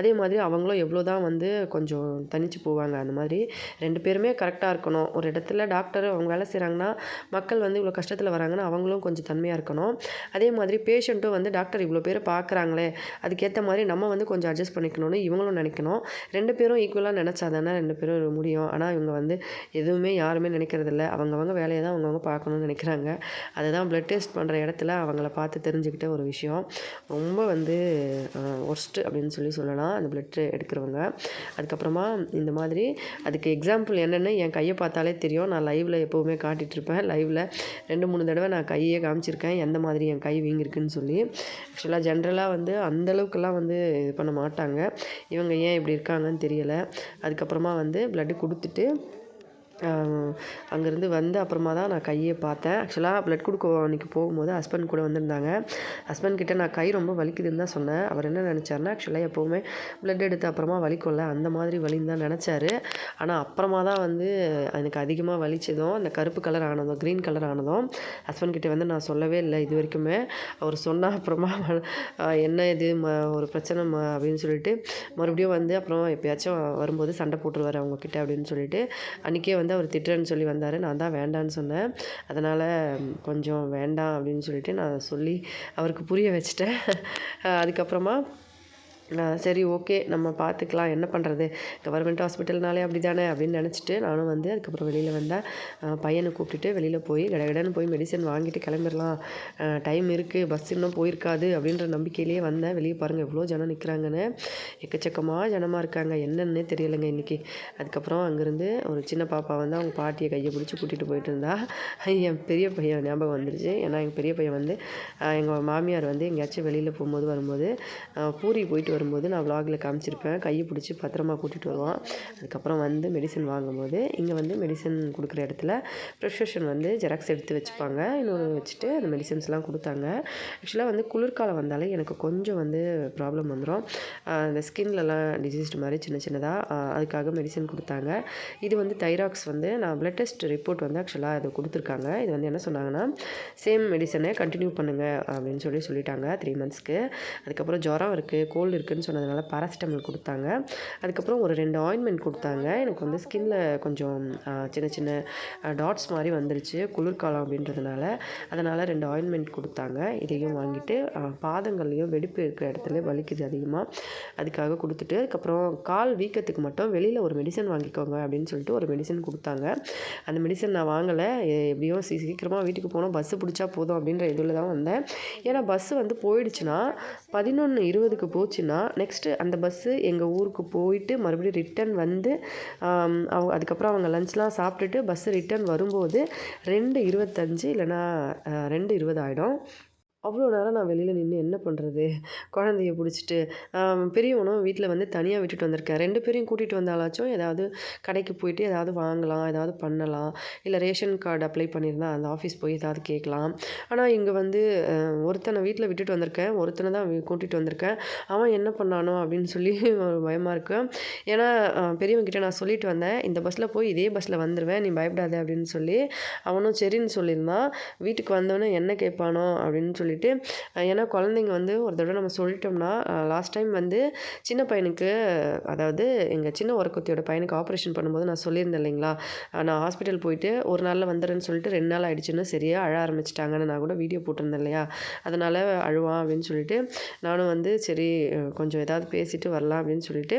அதே மாதிரி அவங்களும் எவ்வளோ தான் வந்து கொஞ்சம் தனிச்சு போவாங்க. அந்த மாதிரி ரெண்டு பேருமே கரெக்டாக இருக்கணும். ஒரு இடத்துல டாக்டர் அவங்க வேலை செய்கிறாங்கன்னா மக்கள் வந்து இவ்வளோ கஷ்டத்தில் வராங்கன்னா அவங்களும் கொஞ்சம் தன்மையாக இருக்கணும். அதே மாதிரி பேஷண்ட்டும் வந்து டாக்டர் இவ்வளோ பேர் பார்க்குறாங்களே அதுக்கேற்ற மாதிரி நம்ம வந்து கொஞ்சம் அட்ஜஸ்ட் பண்ணிக்கணும்னு இவங்களும் நினைக்கணும். ரெண்டு பேரும் ஈக்குவலாக நினச்சா தானே ரெண்டு பேரும் முடியும். ஆனால் இவங்க வந்து எதுவுமே யாருமே நினைக்கிறதில்ல. அவங்கவங்க வேலையை தான் அவங்கவுங்க பார்க்கணும்னு நினைக்கிறாங்க. அதுதான் ப்ளட் டெஸ்ட் பண்ணுற இடத்துல அவங்கள பார்த்து தெரிஞ்சுக்கிட்ட ஒரு விஷயம். ரொம்ப வந்து ஒர்ஸ்ட்டு அப்படின்னு சொல்லி சொல்லலாம் அந்த பிளட் எடுக்கிறவங்க. அதுக்கப்புறமா இந்த மாதிரி அதுக்கு எக்ஸாம்பிள் என்னென்னு என் கையை பார்த்தாலே தெரியும். நான் லைவில் எப்போவுமே காட்டிகிட்ருப்பேன் லைவில் ரெண்டு மூணு தடவை நான் கையே காமிச்சிருக்கேன். எந்த மாதிரி என் கை வீங்கிருக்குன்னு சொல்லி. ஆக்சுவலாக ஜென்ரலாக வந்து அந்தளவுக்குலாம் வந்து இது பண்ண மாட்டாங்க. இவங்க ஏன் இப்படி இருக்காங்கன்னு தெரியலை. அதுக்கப்புறமா வந்து ப்ளட்டு கொடுத்துட்டு அங்கேருந்து வந்து அப்புறமா தான் நான் கையை பார்த்தேன். ஆக்சுவலாக ப்ளட் கொடுக்க அன்றைக்கி போகும்போது ஹஸ்பண்ட் கூட வந்திருந்தாங்க. ஹஸ்பண்ட் கிட்ட நான் கை ரொம்ப வலிக்குதுன்னு தான் சொன்னேன். அவர் என்ன நினச்சாருன்னா ஆக்சுவலாக எப்போவுமே ப்ளட் எடுத்த அப்புறமா வலிக்கும்ல அந்த மாதிரி வலின்னு தான் நினச்சாரு. ஆனால் அப்புறமா தான் வந்து எனக்கு அதிகமாக வலிச்சதும் அந்த கருப்பு கலர் ஆனதும் க்ரீன் கலர் ஆனதும் ஹஸ்பண்ட் கிட்டே வந்து நான் சொல்லவே இல்லை இது வரைக்குமே. அவர் சொன்ன அப்புறமா என்ன இது ம ஒரு பிரச்சனை ம அப்படின்னு சொல்லிட்டு மறுபடியும் வந்து அப்புறம் எப்பயாச்சும் வரும்போது சண்டை போட்டுருவார் அவங்கக்கிட்ட அப்படின்னு சொல்லிட்டு. அன்றைக்கே வந்து வந்து அவர் திட்டுறேன்னு சொல்லி வந்தார். நான் தான் வேண்டான்னு சொன்னேன். அதனால் கொஞ்சம் வேண்டாம் அப்படின்னு சொல்லிட்டு நான் சொல்லி அவருக்கு புரிய வச்சுட்டேன். அதுக்கப்புறமா சரி ஓகே நம்ம பார்த்துக்கலாம். என்ன பண்ணுறது கவர்மெண்ட் ஹாஸ்பிட்டல்னாலே அப்படி தானே அப்படின்னு நினச்சிட்டு நானும் வந்து அதுக்கப்புறம் வெளியில் வந்தேன் பையனை கூப்பிட்டுட்டு வெளியில் போய் கடகடன்னு போய் மெடிசன் வாங்கிட்டு கிளம்பிடலாம் டைம் இருக்குது பஸ் இன்னும் போயிருக்காது அப்படின்ற நம்பிக்கையிலேயே வந்தேன். வெளியே பாருங்கள் எவ்வளோ ஜனம் நிற்கிறாங்கன்னு எக்கச்சக்கமாக ஜனமாக இருக்காங்க. என்னன்னே தெரியலைங்க இன்றைக்கி அதுக்கப்புறம் அங்கேருந்து ஒரு சின்ன பாப்பா வந்து அவங்க பாட்டியை கையை பிடிச்சி கூட்டிகிட்டு போயிட்டு இருந்தா என் பெரிய பையன் ஞாபகம் வந்துருச்சு. ஏன்னா எங்கள் பெரிய பையன் வந்து எங்கள் மாமியார் வந்து எங்கேயாச்சும் வெளியில் போகும்போது வரும்போது பூரி போயிட்டு வரும்போது நான் vlogல காமிச்சிருப்பேன். கையை பிடிச்சி பத்திரமா கூட்டிகிட்டு வருவான். அதுக்கப்புறம் வந்து மெடிசன் வாங்கும்போது இங்கே வந்து மெடிசன் கொடுக்குற இடத்துல ப்ரிஸ்கிரிப்ஷன் வந்து ஜெராக்ஸ் எடுத்து வச்சுப்பாங்க. இன்னொன்று வச்சுட்டு அந்த மெடிசன்ஸ்லாம் கொடுத்தாங்க. ஆக்சுவலாக வந்து குளிர்காலம் வந்தாலே எனக்கு கொஞ்சம் வந்து ப்ராப்ளம் வந்துடும் இந்த ஸ்கின்லலாம் டிசீஸ்டு மாதிரி சின்ன சின்னதாக அதுக்காக மெடிசன் கொடுத்தாங்க. இது வந்து தைராக்ஸ் வந்து நான் பிளட் டெஸ்ட் ரிப்போர்ட் வந்து ஆக்சுவலாக இது கொடுத்துருக்காங்க. இது வந்து என்ன சொன்னாங்கன்னா சேம் மெடிசனை கண்டினியூ பண்ணுங்கள் அப்படின்னு சொல்லி சொல்லிட்டாங்க த்ரீ மந்த்ஸ்க்கு அதுக்கப்புறம் ஜுரம் இருக்குது கோல்டு இருக்குதுன்னு சொன்னதுனால பாராசிட்டமல் கொடுத்தாங்க. அதுக்கப்புறம் ஒரு ரெண்டு ஆயின்மெண்ட் கொடுத்தாங்க. எனக்கு வந்து ஸ்கின்னில் கொஞ்சம் சின்ன சின்ன டாட்ஸ் மாதிரி வந்துருச்சு குளிர்காலம் அப்படின்றதுனால. அதனால் ரெண்டு ஆயின்மெண்ட் கொடுத்தாங்க. இதையும் வாங்கிட்டு பாதங்கள்லேயும் வெடிப்பு இருக்கிற இடத்துல வலிக்குது அதிகமாக அதுக்காக கொடுத்துட்டு அதுக்கப்புறம் கால் வீக்கத்துக்கு மட்டும் வெளியில் ஒரு மெடிசன் வாங்கிக்கோங்க அப்படின்னு சொல்லிட்டு ஒரு மெடிசன் கொடுத்தாங்க. அந்த மெடிசன் நான் வாங்கலை. எப்படியும் சீ சீக்கிரமாக வீட்டுக்கு போனோம் பஸ்ஸு பிடிச்சா போதும் அப்படின்ற இதில் தான் வந்தேன். ஏன்னா பஸ்ஸு வந்து போயிடுச்சுன்னா பதினொன்று இருபதுக்கு போச்சுன்னா போச்சுன்னா நெக்ஸ்ட்டு அந்த பஸ்ஸு எங்கள் ஊருக்கு போயிட்டு மறுபடியும் ரிட்டன் வந்து அவங்க அதுக்கப்புறம் அவங்க லஞ்ச்லாம் சாப்பிட்டுட்டு பஸ்ஸு ரிட்டன் வரும்போது ரெண்டு இருபத்தஞ்சு இல்லைன்னா ரெண்டு இருபது ஆகிடும் அவ்வளோ நேரம் நான் வெளியில் நின்று என்ன பண்ணுறது குழந்தைய பிடிச்சிட்டு பெரியவனும் வீட்டில் வந்து தனியாக விட்டுட்டு வந்திருக்கேன் ரெண்டு பேரையும் கூட்டிகிட்டு வந்தாலாச்சும் ஏதாவது கடைக்கு போயிட்டு ஏதாவது வாங்கலாம் ஏதாவது பண்ணலாம். இல்லை ரேஷன் கார்டு அப்ளை பண்ணியிருந்தா அந்த ஆஃபீஸ் போய் ஏதாவது கேட்கலாம். ஆனால் இங்கே வந்து ஒருத்தனை வீட்டில் விட்டுட்டு வந்திருக்கேன். ஒருத்தனை தான் கூட்டிகிட்டு வந்திருக்கேன். அவன் என்ன பண்ணானோ அப்படின்னு சொல்லி ஒரு பயமாக இருக்கு. ஏன்னா பெரியவங்கிட்ட நான் சொல்லிட்டு வந்தேன். இந்த பஸ்ஸில் போய் இதே பஸ்ஸில் வந்துடுவேன் நீ பயப்படாத அப்படின்னு சொல்லி அவனும் சரின்னு சொல்லியிருந்தான். வீட்டுக்கு வந்தோடனே என்ன கேட்பானோ அப்படின்னு சொல்லி சொல்லிட்டு ஏன்னா குழந்தைங்க வந்து ஒரு தடவை நம்ம சொல்லிட்டோம்னா லாஸ்ட் டைம் வந்து சின்ன பையனுக்கு அதாவது எங்கள் சின்ன ஒரக்குத்தியோட பையனுக்கு ஆப்ரேஷன் பண்ணும்போது நான் சொல்லியிருந்தேன் இல்லைங்களா? நான் ஹாஸ்பிட்டல் போயிட்டு ஒரு நாளில் வந்துடுறேன்னு சொல்லிட்டு ரெண்டு நாள் ஆயிடுச்சுன்னு சரியாக அழ ஆரம்பிச்சிட்டாங்கன்னு நான் கூட வீடியோ போட்டிருந்தேன் இல்லையா? அதனால் அழுவான் அப்படின்னு சொல்லிட்டு நானும் வந்து சரி கொஞ்சம் ஏதாவது பேசிட்டு வரலாம் அப்படின்னு சொல்லிட்டு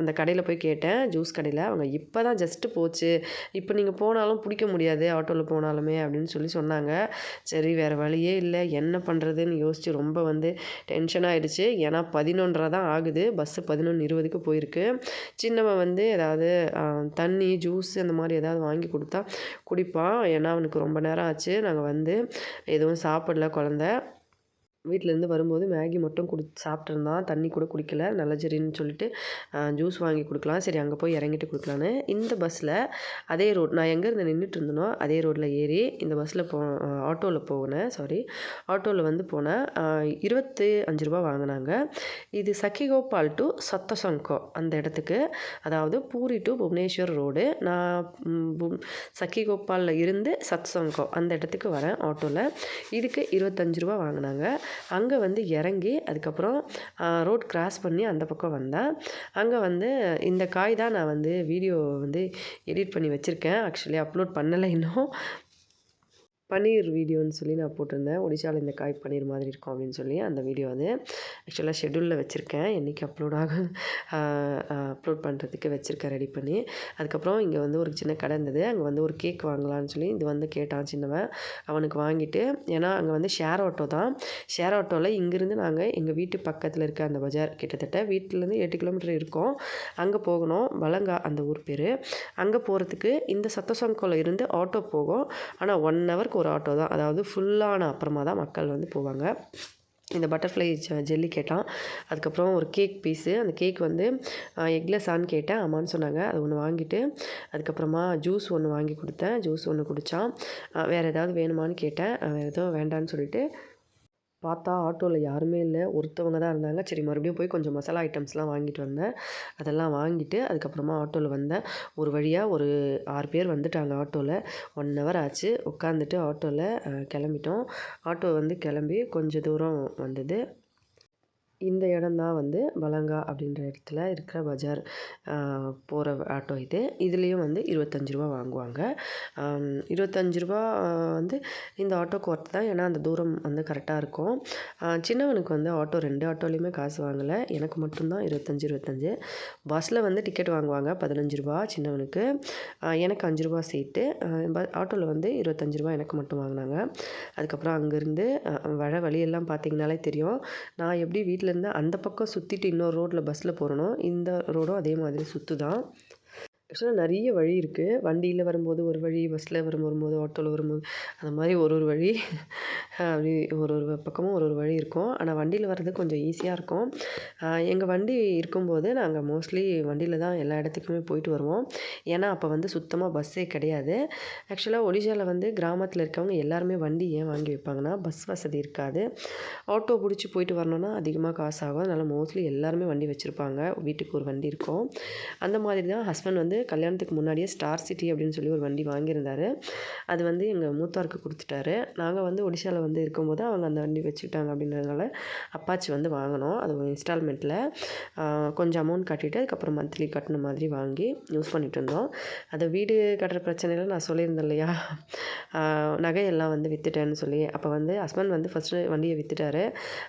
அந்த கடையில் போய் கேட்டேன். ஜூஸ் கடையில். அவங்க இப்போ தான் ஜஸ்ட்டு போச்சு. இப்போ நீங்கள் போனாலும் பிடிக்க முடியாது ஆட்டோவில் போனாலுமே அப்படின்னு சொல்லி சொன்னாங்க. சரி வேறு வழியே இல்லை. என்ன பண்ணுறதுன்னு யோசித்து ரொம்ப வந்து டென்ஷன் ஆகிடுச்சு ஏன்னா பதினொன்றரை தான் ஆகுது. பஸ்ஸு பதினொன்று இருபதுக்கு போயிருக்கு. சின்னவன் வந்து ஏதாவது தண்ணி ஜூஸ் அந்த மாதிரி ஏதாவது வாங்கி கொடுத்தா குடிப்பான். ஏன்னா அவனுக்கு ரொம்ப நேரம் ஆச்சு. நாங்கள் வந்து எதுவும் சாப்பிடல குழந்த. வீட்டிலேருந்து வரும்போது மேகி மட்டும் குடி சாப்பிட்ருந்தான் தண்ணி கூட குடிக்கல. நல்ல சரின்னு சொல்லிட்டு ஜூஸ் வாங்கி கொடுக்கலாம். சரி அங்கே போய் இறங்கிட்டு கொடுக்கலான்னு. இந்த பஸ்ஸில் அதே ரோட் நான் எங்கேருந்து நின்றுட்டு இருந்தனோ அதே ரோட்டில் ஏறி இந்த பஸ்ஸில் போ ஆட்டோவில் போனேன். சாரி ஆட்டோவில் வந்து போனேன். இருபத்தி அஞ்சு ரூபா வாங்கினாங்க. இது சக்கிகோபால் டு சத்தசங்கோ அந்த இடத்துக்கு. அதாவது பூரி டு புவனேஸ்வர் ரோடு நான் சக்கிகோபாலில் இருந்து சத்சங்கோ அந்த இடத்துக்கு வரேன் ஆட்டோவில் இதுக்கு இருபத்தஞ்சு ரூபா வாங்கினாங்க. அங்கே வந்து இறங்கி அதுக்கப்புறம் ரோட் கிராஸ் பண்ணி அந்த பக்கம் வந்தேன் அங்கே வந்து இந்த காய் தான் நான் வந்து வீடியோ வந்து எடிட் பண்ணி வச்சுருக்கேன். ஆக்சுவலி அப்லோட் பண்ணலை இன்னும். பன்னீர் வீடியோன்னு சொல்லி நான் போட்டிருந்தேன். ஒடிசாவில் இந்த காய் பன்னீர் மாதிரி இருக்கும் அப்படின்னு சொல்லி அந்த வீடியோ வந்து ஆக்சுவலாக ஷெட்யூலில் வச்சுருக்கேன். என்றைக்கு அப்லோட் ஆகும் அப்லோட் பண்ணுறதுக்கு வச்சுருக்கேன் ரெடி பண்ணி. அதுக்கப்புறம் இங்கே வந்து ஒரு சின்ன கடை இருந்தது. அங்கே வந்து ஒரு கேக் வாங்கலாம்னு சொல்லி இது வந்து கேட்டான் சின்னவன் அவனுக்கு வாங்கிட்டு ஏன்னா அங்கே வந்து ஷேர் ஆட்டோ தான். ஷேர் ஆட்டோவில் இங்கேருந்து நாங்கள் எங்கள் வீட்டு பக்கத்தில் இருக்க அந்த பஜார் கிட்டத்தட்ட வீட்டிலேருந்து எட்டு கிலோமீட்டர் இருக்கும். அங்கே போகணும். வலங்கா அந்த ஊர் பேர். அங்கே போகிறதுக்கு இந்த சத்தசங்கோல இருந்து ஆட்டோ போகும். ஆனால் ஒன் ஹவருக்கு ஒரு ஆட்டோ தான். அதாவது ஃபுல்லான அப்புறமா தான் மக்கள் வந்து போவாங்க. இந்த பட்டர்ஃப்ளை ஜெல்லி கேட்டான். அதுக்கப்புறம் ஒரு கேக் பீஸு அந்த கேக் வந்து எக்லெஸ்ஸான்னு கேட்டேன். ஆமான்னு சொன்னாங்க. அது ஒன்று வாங்கிட்டு அதுக்கப்புறமா ஜூஸ் ஒன்று வாங்கி கொடுத்தேன். ஜூஸ் ஒன்று குடித்தான் வேறு ஏதாவது வேணுமான்னு கேட்டேன். வேறு எதுவும் வேண்டான்னு சொல்லிட்டு பார்த்தா ஆட்டோவில் யாருமே இல்லை. ஒருத்தவங்க தான் இருந்தாங்க. சரி மறுபடியும் போய் கொஞ்சம் மசாலா ஐட்டம்ஸ்லாம் வாங்கிட்டு வந்தேன். அதெல்லாம் வாங்கிட்டு அதுக்கப்புறமா ஆட்டோவில் வந்தேன். ஒரு வழியாக ஒரு ஆறு பேர் வந்துட்டாங்க ஆட்டோவில் ஒன் ஹவர் ஆச்சு. உட்காந்துட்டு ஆட்டோவில் கிளம்பிட்டோம். ஆட்டோ வந்து கிளம்பி கொஞ்சம் தூரம் வந்தது. இந்த இடம் தான் வந்து பலங்கா அப்படின்ற இடத்துல இருக்கிற பஜார் போகிற ஆட்டோ இது. இதுலேயும் வந்து இருபத்தஞ்சி ரூபா வாங்குவாங்க. இருபத்தஞ்சி ரூபா வந்து இந்த ஆட்டோக்கு ஒர்த்து தான். ஏன்னா அந்த தூரம் வந்து கரெக்டாக இருக்கும். சின்னவனுக்கு வந்து ஆட்டோ ரெண்டு ஆட்டோலையுமே காசு வாங்கலை. எனக்கு மட்டும்தான் இருபத்தஞ்சி இருபத்தஞ்சி. பஸ்ஸில் வந்து டிக்கெட் வாங்குவாங்க பதினஞ்சு ரூபா சின்னவனுக்கு. எனக்கு அஞ்சு ரூபா சீட்டு. ஆட்டோவில் வந்து இருபத்தஞ்சி ரூபா எனக்கு மட்டும் வாங்கினாங்க. அதுக்கப்புறம் அங்கேருந்து வர வழியெல்லாம் பார்த்தீங்கனாலே தெரியும். நான் எப்படி வீட்டில் வீட்டிலேருந்து அந்த பக்கம் சுற்றிட்டு இன்னொரு ரோட்டில் பஸ்ஸில் போகிறனோ இந்த ரோடும் அதே மாதிரி சுற்று தான் ஆக்சுவலாக நிறைய வழி இருக்குது வண்டியில் வரும்போது ஒரு வழி பஸ்ஸில் வரும் வரும்போது ஆட்டோவில் வரும்போது அந்த மாதிரி ஒரு ஒரு வழி அப்படி ஒரு ஒரு பக்கமும் ஒரு ஒரு வழி இருக்கும். ஆனால் வண்டியில் வர்றது கொஞ்சம் ஈஸியாக இருக்கும். எங்கள் வண்டி இருக்கும்போது நாங்கள் மோஸ்ட்லி வண்டியில் தான் எல்லா இடத்துக்குமே போயிட்டு வருவோம். ஏன்னா அப்போ வந்து சுத்தமாக பஸ்ஸே கிடையாது. ஆக்சுவலாக ஒடிஷாவில் வந்து கிராமத்தில் இருக்கவங்க எல்லாருமே வண்டி ஏன் வாங்கி வைப்பாங்கன்னா பஸ் வசதி இருக்காது. ஆட்டோ பிடிச்சி போயிட்டு வரணும்னா அதிகமாக காசு ஆகும் அதனால் மோஸ்ட்லி எல்லாருமே வண்டி வச்சுருப்பாங்க. வீட்டுக்கு ஒரு வண்டி இருக்கும். அந்த மாதிரி தான் ஹஸ்பண்ட் வந்து கல்யாணத்துக்கு முன்னாடியே ஸ்டார் சிட்டி அப்படின்னு சொல்லி ஒரு வண்டி வாங்கியிருந்தாரு. அது வந்து எங்கள் மூத்தாருக்கு கொடுத்துட்டாரு. நாங்கள் வந்து ஒடிஷாவில் வந்து இருக்கும்போது அவங்க அந்த வண்டி வச்சுக்கிட்டாங்க அப்படின்றதுனால அப்பாச்சி வந்து வாங்கினோம். அது இன்ஸ்டால்மெண்ட்டில் கொஞ்சம் அமௌண்ட் கட்டிட்டு அதுக்கப்புறம் மந்த்லி கட்டின மாதிரி வாங்கி யூஸ் பண்ணிகிட்டு இருந்தோம். அது வீடு கட்டுற பிரச்சனையில் நான் சொல்லியிருந்தேன் இல்லையா? நகையெல்லாம் வந்து விற்றுட்டேன்னு சொல்லி. அப்போ வந்து ஹஸ்பண்ட் வந்து ஃபஸ்ட்டு வண்டியை விற்றுட்டாரு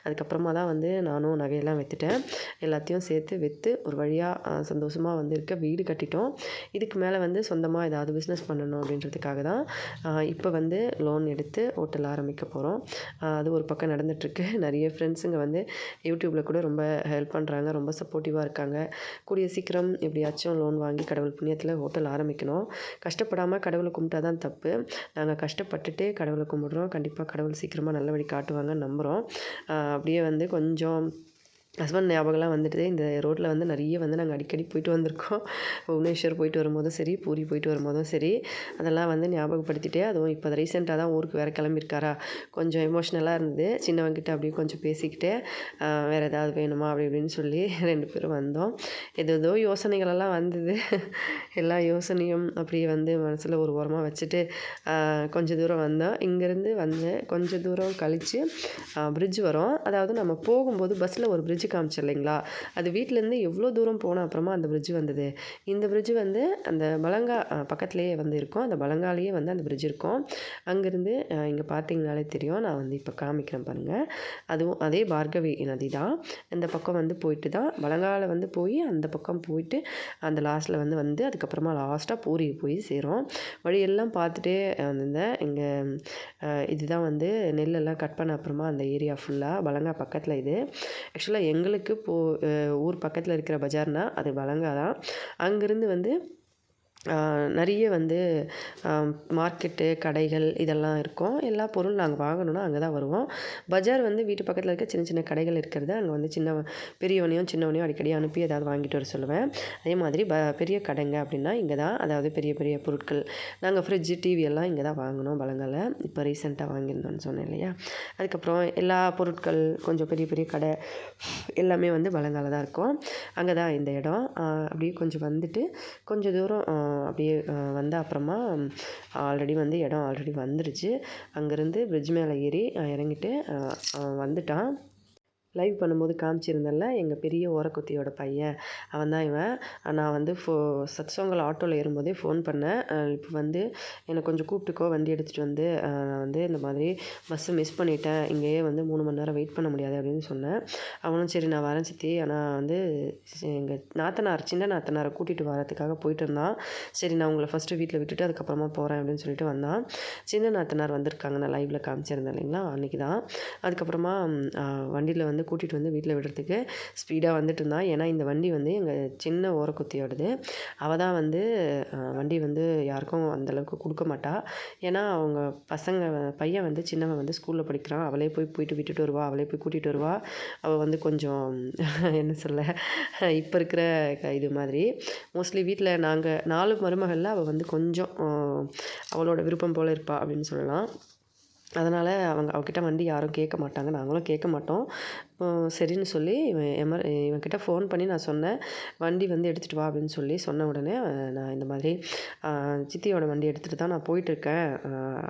அதுக்கப்புறமா தான் வந்து நானும் நகையெல்லாம் விற்றுட்டேன் எல்லாத்தையும் சேர்த்து விற்று ஒரு வழியாக சந்தோஷமாக வந்து இருக்க வீடு கட்டிட்டோம். இதுக்கு மேலே வந்து சொந்தமாக ஏதாவது பிஸ்னஸ் பண்ணணும் அப்படின்றதுக்காக தான் இப்போ வந்து லோன் எடுத்து ஹோட்டல் ஆரம்பிக்க போகிறோம் அது ஒரு பக்கம் நடந்துகிட்ருக்கு நிறைய ஃப்ரெண்ட்ஸுங்க வந்து யூடியூப்பில் கூட ரொம்ப ஹெல்ப் பண்ணுறாங்க ரொம்ப சப்போர்ட்டிவாக இருக்காங்க. கூடிய சீக்கிரம் எப்படியாச்சும் லோன் வாங்கி கடவுள் புண்ணியத்தில் ஹோட்டல் ஆரம்பிக்கணும். கஷ்டப்படாமல் கடவுளை கும்பிட்டா தான் தப்பு. நாங்கள் கஷ்டப்பட்டுட்டு கடவுளை கும்பிடுறோம். கண்டிப்பாக கடவுள் சீக்கிரமாக நல்ல வழி காட்டுவாங்கன்னு நம்புகிறோம் அப்படியே வந்து கொஞ்சம் ஹஸ்பண்ட் ஞாபகம்லாம் வந்துட்டு இந்த ரோட்டில் வந்து நிறைய வந்து நாங்கள் அடிக்கடி போயிட்டு வந்திருக்கோம். புவனேஸ்வர் போயிட்டு வரும்போதும் சரி பூரி போயிட்டு வரும்போதும் சரி அதெல்லாம் வந்து ஞாபகப்படுத்திட்டே அதுவும் இப்போ ரீசெண்டாக தான் ஊருக்கு வேறு கிளம்பியிருக்காரா? கொஞ்சம் எமோஷ்னலாக இருந்தது. சின்னவங்கிட்ட அப்படியே கொஞ்சம் பேசிக்கிட்டே வேறு ஏதாவது வேணுமா? அப்படி இப்படின்னு சொல்லி ரெண்டு பேரும் வந்தோம். ஏதோ யோசனைகளெல்லாம் வந்தது. எல்லா யோசனையும் அப்படியே வந்து மனசில் ஒரு ஓரமாக வச்சுட்டு கொஞ்சம் தூரம் வந்தோம். இங்கேருந்து வந்து கொஞ்சம் தூரம் கழித்து பிரிட்ஜ் வரும். அதாவது நம்ம போகும்போது பஸ்ஸில் ஒரு பிரிட்ஜ் பிரிட்ஜு காமிச்சு இல்லைங்களா? அது வீட்டிலேருந்து எவ்வளோ தூரம் போன அப்புறமா அந்த பிரிட்ஜு வந்தது? இந்த பிரிட்ஜு வந்து அந்த பலங்கா பக்கத்துலேயே வந்து இருக்கும். அந்த பலங்காலேயே வந்து அந்த பிரிட்ஜ் இருக்கும். அங்கேருந்து இங்கே பார்த்தீங்கனாலே தெரியும். நான் வந்து இப்போ காமிக்கிறேன் பாருங்கள் அதுவும் அதே பார்கவி நதி தான். இந்த பக்கம் வந்து போயிட்டு தான் பலங்கால வந்து போய் அந்த பக்கம் போயிட்டு அந்த லாஸ்ட்டில் வந்து வந்து அதுக்கப்புறமா லாஸ்ட்டாக பூரி போய் சேரும். வழியெல்லாம் பார்த்துட்டே வந்திருந்தேன் இங்கே இதுதான் வந்து நெல்லெல்லாம் கட் பண்ண அப்புறமா அந்த ஏரியா ஃபுல்லாக பலங்கா பக்கத்தில் இது. ஆக்சுவலாக எங்களுக்கு போ ஊர் பக்கத்தில் இருக்கிற பஜார்னால் அது வழங்காதான். அங்கேருந்து வந்து நிறைய வந்து மார்க்கெட்டு கடைகள் இதெல்லாம் இருக்கும். எல்லா பொருளும் நாங்கள் வாங்கணும்னா அங்கே தான் வருவோம். பஜார் வந்து வீட்டு பக்கத்தில் இருக்க சின்ன சின்ன கடைகள் இருக்கிறது. அங்கே வந்து சின்ன பெரியவனையும் சின்னவனையும் அடிக்கடி அனுப்பி ஏதாவது வாங்கிட்டு வர சொல்லுவேன். அதே மாதிரி ப பெரிய கடைங்க அப்படின்னா இங்கே தான். அதாவது பெரிய பெரிய பொருட்கள். நாங்கள் ஃப்ரிட்ஜு டிவி எல்லாம் இங்கே தான் வாங்கினோம் பழங்களை. இப்போ ரீசெண்டாக வாங்கியிருந்தோம்னு சொன்னேன் இல்லையா? அதுக்கப்புறம் எல்லா பொருட்கள் கொஞ்சம் பெரிய பெரிய கடை எல்லாமே வந்து பழங்கால தான் இருக்கும். அங்கே தான் இந்த இடம். அப்படியே கொஞ்சம் வந்துட்டு கொஞ்சம் தூரம் அப்படியே வந்த அப்புறமா ஆல்ரெடி வந்து இடம் ஆல்ரெடி வந்துருச்சு. அங்கேருந்து பிரிட்ஜ் மேலே ஏறி இறங்கிட்டு வந்துட்டான். லைவ் பண்ணும்போது காமிச்சிருந்தேன்ல எங்கள் பெரிய ஓரக்குத்தியோட பையன். அவன் தான் இவன். நான் வந்து ஃபோ சத்சோங்கல் ஆட்டோவில் ஏறும்போதே ஃபோன் பண்ணேன். இப்போ வந்து என்னை கொஞ்சம் கூப்பிட்டுக்கோ வண்டி எடுத்துகிட்டு வந்து நான் வந்து இந்த மாதிரி பஸ்ஸு மிஸ் பண்ணிட்டேன். இங்கேயே வந்து மூணு மணி நேரம் வெயிட் பண்ண முடியாது அப்படின்னு சொன்னேன். அவனும் சரி நான் வரேன் சித்தி. ஆனால் வந்து எங்கள் நாத்தனார் சின்ன நாத்தனாரை கூட்டிகிட்டு வரதுக்காக போயிட்டு இருந்தான். சரி நான் உங்களை ஃபஸ்ட்டு வீட்டில் விட்டுட்டு அதுக்கப்புறமா போகிறேன் அப்படின்னு சொல்லிட்டு வந்தான். சின்ன நாத்தனார் வந்திருக்காங்க. நான் லைவில் காமிச்சிருந்தேன் இல்லைங்களா? அன்றைக்கி தான் அதுக்கப்புறமா வண்டியில் வந்து கூட்டிகிட்டு வந்து வீட்டில் விடுறதுக்கு ஸ்பீடாக வந்துட்டு இருந்தான் ஏன்னா இந்த வண்டி வந்து எங்கள் சின்ன ஓரக்குத்தியோடது. அவள் தான் வந்து வண்டி வந்து யாருக்கும் அந்தளவுக்கு கொடுக்க மாட்டாள் ஏன்னா அவங்க பசங்க பையன் வந்து சின்னவன் வந்து ஸ்கூலில் படிக்கிறான். அவளே போய் போயிட்டு விட்டுட்டு வருவா. அவளே போய் கூட்டிகிட்டு வருவா. அவள் வந்து கொஞ்சம் என்ன சொல்ல இப்போ இருக்கிற இது மாதிரி. மோஸ்ட்லி வீட்டில் நாங்கள் நாலு மருமகளில் அவள் வந்து கொஞ்சம் அவளோட விருப்பம் போல் இருப்பாள் அப்படின்னு சொல்லலாம். அதனால் அவங்க அவகிட்ட வண்டி யாரும் கேட்க மாட்டாங்க. நாங்களும் கேட்க மாட்டோம். சரின்னு சொல்லி இவன் எமர் இவன்கிட்ட ஃபோன் பண்ணி நான் சொன்னேன். வண்டி வந்து எடுத்துகிட்டு வா அப்படின்னு சொல்லி சொன்ன உடனே நான் இந்த மாதிரி சித்தியோட வண்டி எடுத்துகிட்டு தான் நான் போயிட்டுருக்கேன்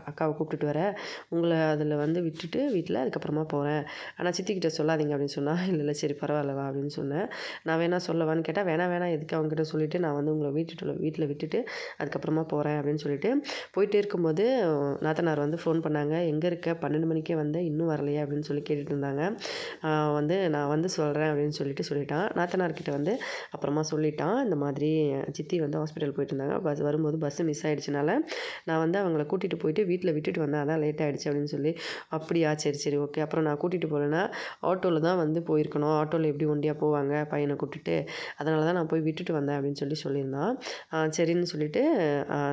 அக்காவை கூப்பிட்டுட்டு வரேன். உங்களை அதில் வந்து விட்டுட்டு வீட்டில் அதுக்கப்புறமா போகிறேன் ஆனால் சித்திக்கிட்ட சொல்லாதீங்க அப்படின்னு சொன்னால் இல்லை இல்லை சரி பரவாயில்லவா அப்படின்னு சொன்னேன். நான் வேணால் சொல்லவான்னு கேட்டால் வேணாம் வேணாம் எதுக்கு அவங்ககிட்ட சொல்லிவிட்டு நான் வந்து உங்களை வீட்டுட்டு வீட்டில் விட்டுட்டு அதுக்கப்புறமா போகிறேன் அப்படின்னு சொல்லிட்டு போயிட்டே இருக்கும்போது நாத்தனார் வந்து ஃபோன் பண்ணாங்க. எங்கே இருக்க? பன்னெண்டு மணிக்கே வந்தேன் இன்னும் வரலையே? அப்படின்னு சொல்லி கேட்டுட்டு இருந்தாங்க. வந்து நான் வந்து சொல்கிறேன் அப்படின்னு சொல்லிட்டு சொல்லிட்டான். நாத்தனார்கிட்ட வந்து அப்புறமா சொல்லிட்டான். இந்த மாதிரி சித்தி வந்து ஹாஸ்பிட்டல் போயிட்டு இருந்தாங்க. பஸ் வரும்போது பஸ்ஸு மிஸ் ஆகிடுச்சினால நான் வந்து அவங்கள கூட்டிகிட்டு போயிட்டு வீட்டில் விட்டுட்டு வந்தேன். அதான் லேட் ஆகிடுச்சு அப்படின்னு சொல்லி. அப்படியா சரி சரி ஓகே அப்புறம் நான் கூட்டிகிட்டு போகலன்னா ஆட்டோவில் தான் வந்து போயிருக்கணும். ஆட்டோவில் எப்படி ஒண்டியாக போவாங்க? பையனை கூட்டிட்டு. அதனால தான் நான் போய் விட்டுட்டு வந்தேன் அப்படின்னு சொல்லி சொல்லியிருந்தான். சரின்னு சொல்லிட்டு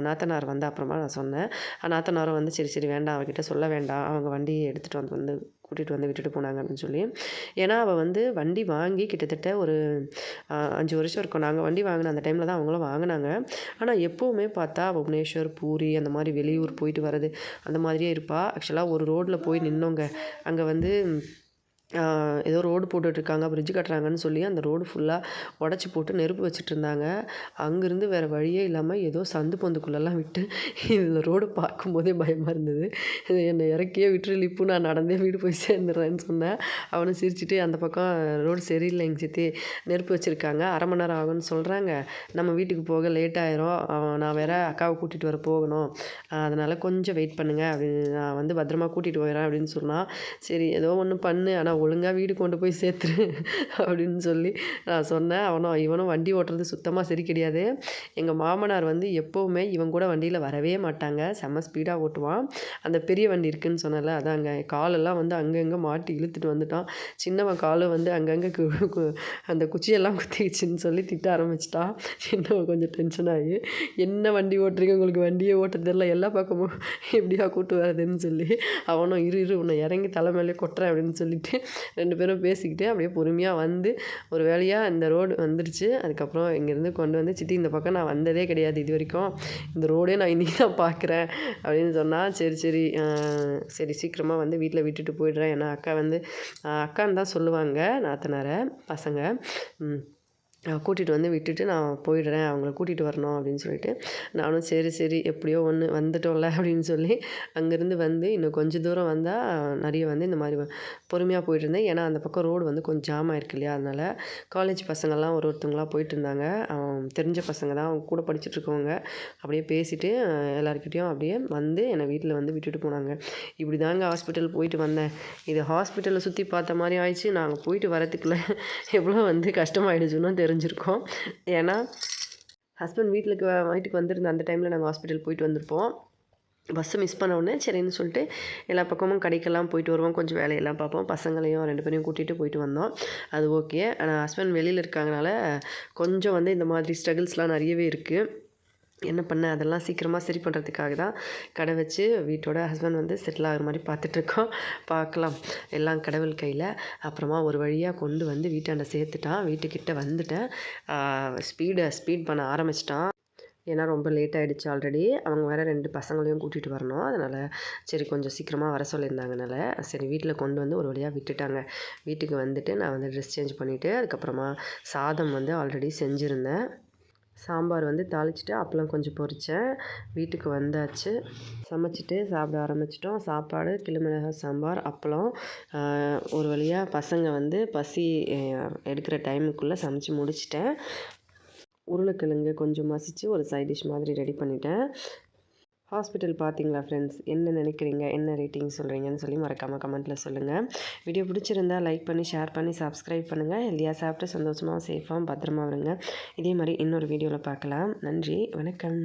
நாத்தனார் வந்து அப்புறமா நான் சொன்னேன். நாத்தனாரும் வந்து சரி சரி வேண்டாம். அவகிட்ட சொல்ல வேண்டாம். அவங்க வண்டியை எடுத்துகிட்டு வந்து வந்து கூட்டிகிட்டு வந்து விட்டுட்டு போனாங்க அப்படின்னு சொல்லி. ஏன்னா அவள் வந்து வண்டி வாங்கி கிட்டத்தட்ட ஒரு அஞ்சு வருஷம் இருக்கும். நாங்கள் வண்டி வாங்கின அந்த டைமில் தான் அவங்களும் வாங்கினாங்க. ஆனால் எப்போவுமே பார்த்தா புவனேஸ்வர் பூரி அந்த மாதிரி வெளியூர் போயிட்டு வர்றது அந்த மாதிரியே இருப்பாள் ஆக்சுவலாக ஒரு ரோட்டில் போய் நின்னோங்க. அங்கே வந்து ஏதோ ரோடு போட்டுட்ருக்காங்க பிரிட்ஜ் கட்டுறாங்கன்னு சொல்லி அந்த ரோடு ஃபுல்லாக உடச்சி போட்டு நெருப்பு வச்சுட்டு இருந்தாங்க அங்கேருந்து வேறு வழியே இல்லாமல் ஏதோ சந்து பொந்துக்குள்ளெல்லாம் விட்டு இதில் ரோடு பார்க்கும்போதே பயமாக இருந்தது. என்னை இறக்கியே விட்டுரு லிப்பு நான் நடந்தே வீடு போய் சேர்ந்துடுறேன்னு சொன்னேன். அவனும் சிரிச்சிட்டு அந்த பக்கம் ரோடு சரியில்லை எங்கள் சித்தி நெருப்பு வச்சுருக்காங்க அரை மணி நேரம் ஆகும்னு சொல்கிறாங்க நம்ம வீட்டுக்கு போக லேட் ஆயிரும். நான் வேற அக்காவை கூட்டிகிட்டு வர போகணும். அதனால் கொஞ்சம் வெயிட் பண்ணுங்கள் அப்படின்னு நான் வந்து பத்திரமா கூட்டிகிட்டு போயிடறேன் அப்படின்னு சொன்னால் சரி ஏதோ ஒன்று பண்ணு. ஆனால் ஒழுங்காக வீடு கொண்டு போய் சேர்த்துரு அப்படின்னு சொல்லி நான் சொன்னேன். அவனும் இவனும் வண்டி ஓட்டுறது சுத்தமாக சரி கிடையாது எங்கள் மாமனார் வந்து எப்போவுமே இவன் கூட வண்டியில் வரவே மாட்டாங்க. செம்ம ஸ்பீடாக ஓட்டுவான். அந்த பெரிய வண்டி இருக்குதுன்னு சொன்னல அதாங்க. காலெல்லாம் வந்து அங்கங்கே மாட்டி இழுத்துட்டு வந்துட்டான். சின்னவன் காலும் வந்து அங்கங்கே அந்த குச்சியெல்லாம் குத்திக்கிச்சின்னு சொல்லி திட்ட ஆரம்பிச்சிட்டான். சின்னவன் கொஞ்சம் டென்ஷன் ஆகி என்ன வண்டி ஓட்டுறீங்க? உங்களுக்கு வண்டியே ஓட்ட தெரில எல்லா பக்கமும் எப்படியா கூட்டு வரதுன்னு சொல்லி அவனும் இரு இரு உன்னை இறங்கி தலைமையிலே கொட்டுறேன் அப்படின்னு சொல்லிட்டு ரெண்டு பேரும் பேசிக்கிட்டு அப்படியே பொறுமையாக வந்து ஒரு வேலையாக இந்த ரோடு வந்துடுச்சு அதுக்கப்புறம் இங்கேருந்து கொண்டு வந்து சிட்டி இந்த பக்கம் நான் வந்ததே கிடையாது இது வரைக்கும். இந்த ரோடே நான் இன்றைக்கி தான் பார்க்குறேன் அப்படின்னு சொன்னால் சரி சரி. சரி சீக்கிரமாக வந்து வீட்டில் விட்டுட்டு போயிடுறேன். ஏன்னா அக்கா வந்து அக்கான்னு தான் சொல்லுவாங்க நாத்தனாரை பசங்க. ம். கூட்டிகிட்டு வந்து விட்டுட்டு நான் போயிடுறேன் அவங்கள கூட்டிகிட்டு வரணும் அப்படின்னு சொல்லிட்டு நானும் சரி சரி எப்படியோ ஒன்று வந்துட்டோம்ல அப்படின்னு சொல்லி அங்கேருந்து வந்து இன்னும் கொஞ்சம் தூரம் வந்தால் நிறைய வந்து இந்த மாதிரி பொறுமையாக போயிட்டு இருந்தேன். ஏன்னா அந்த பக்கம் ரோடு வந்து கொஞ்சம் ஜாம் ஆயிருக்கு இல்லையா? அதனால் காலேஜ் பசங்கள்லாம் ஒரு ஒருத்தங்களாக போயிட்டு இருந்தாங்க. அவன் தெரிஞ்ச பசங்க தான் அவங்க கூட படிச்சுட்ருக்கவங்க அப்படியே பேசிவிட்டு எல்லாருக்கிட்டேயும் அப்படியே வந்து என்னை வீட்டில் வந்து விட்டுட்டு போனாங்க. இப்படி தாங்க ஹாஸ்பிட்டல் போயிட்டு வந்தேன். இது ஹாஸ்பிட்டலை சுற்றி பார்த்த மாதிரி ஆயிடுச்சு. நாங்கள் போயிட்டு வரத்துக்குள்ள எவ்வளோ வந்து கஷ்டமாயிடுச்சுன்னு தெரிஞ்சிருக்கோம். ஏன்னா ஹஸ்பண்ட் வீட்டுக்கு வீட்டுக்கு வந்திருந்த அந்த டைமில் நாங்கள் ஹாஸ்பிட்டல் போயிட்டு வந்திருப்போம். பஸ்ஸை மிஸ் பண்ண உடனே சரின்னு சொல்லிட்டு எல்லா பக்கமும் கடைக்கெல்லாம் போயிட்டு வருவோம். கொஞ்சம் வேலையெல்லாம் பார்ப்போம். பசங்களையும் ரெண்டு பேரையும் கூட்டிகிட்டு போயிட்டு வந்தோம். அது ஓகே ஆனால் ஹஸ்பண்ட் வெளியில் இருக்காங்கனால கொஞ்சம் வந்து இந்த மாதிரி ஸ்ட்ரகிள்ஸ்லாம் நிறையவே இருக்குது என்ன பண்ண? அதெல்லாம் சீக்கிரமாக சரி பண்ணுறதுக்காக தான் கடை வச்சு வீட்டோட ஹஸ்பண்ட் வந்து செட்டில் ஆகிற மாதிரி பார்த்துட்ருக்கோம். பார்க்கலாம். எல்லாம் கடவுள் கையில். அப்புறமா ஒரு வழியாக கொண்டு வந்து வீட்டாண்ட சேர்த்துட்டான். வீட்டுக்கிட்ட வந்துட்டேன். ஸ்பீடை ஸ்பீட் பண்ண ஆரம்பிச்சிட்டான். ஏன்னா ரொம்ப லேட் ஆகிடுச்சு ஆல்ரெடி அவங்க வேறு ரெண்டு பசங்களையும் கூட்டிகிட்டு வரணும். அதனால் சரி கொஞ்சம் சீக்கிரமாக வர சொல்லியிருந்தாங்கனால சரி வீட்டில் கொண்டு வந்து ஒரு வழியாக விட்டுட்டாங்க. வீட்டுக்கு வந்துட்டு நான் வந்து ட்ரெஸ் சேஞ்ச் பண்ணிவிட்டு அதுக்கப்புறமா சாதம் வந்து ஆல்ரெடி செஞ்சுருந்தேன். சாம்பார் வந்து தாளிச்சிட்டு அப்பளம் கொஞ்சம் பொரித்தேன் வீட்டுக்கு வந்தாச்சு. சமைச்சிட்டு சாப்பிட ஆரம்பிச்சிட்டோம். சாப்பாடு கிளிமிளகாய் சாம்பார் அப்பளம். ஒரு வழியாக பசங்க வந்து பசி எடுக்கிற டைமுக்குள்ளே சமைச்சு முடிச்சிட்டேன். உருளைக்கிழங்கு கொஞ்சம் மசித்து ஒரு சைட் டிஷ் மாதிரி ரெடி பண்ணிட்டேன். ஹாஸ்பிட்டல் பார்த்தீங்களா ஃப்ரெண்ட்ஸ் என்ன நினைக்கிறீங்க? என்ன ரேட்டிங் சொல்கிறீங்கன்னு சொல்லி மறக்காமல் கமெண்ட்டில் சொல்லுங்கள் வீடியோ பிடிச்சிருந்தா லைக் பண்ணி ஷேர் பண்ணி சப்ஸ்கிரைப் பண்ணுங்கள் ஹெல்தியாக சாப்பிட்டு சந்தோஷமாக சேஃபாக பத்திரமா வருங்க இதே மாதிரி இன்னொரு வீடியோவில் பார்க்கலாம். நன்றி வணக்கம்.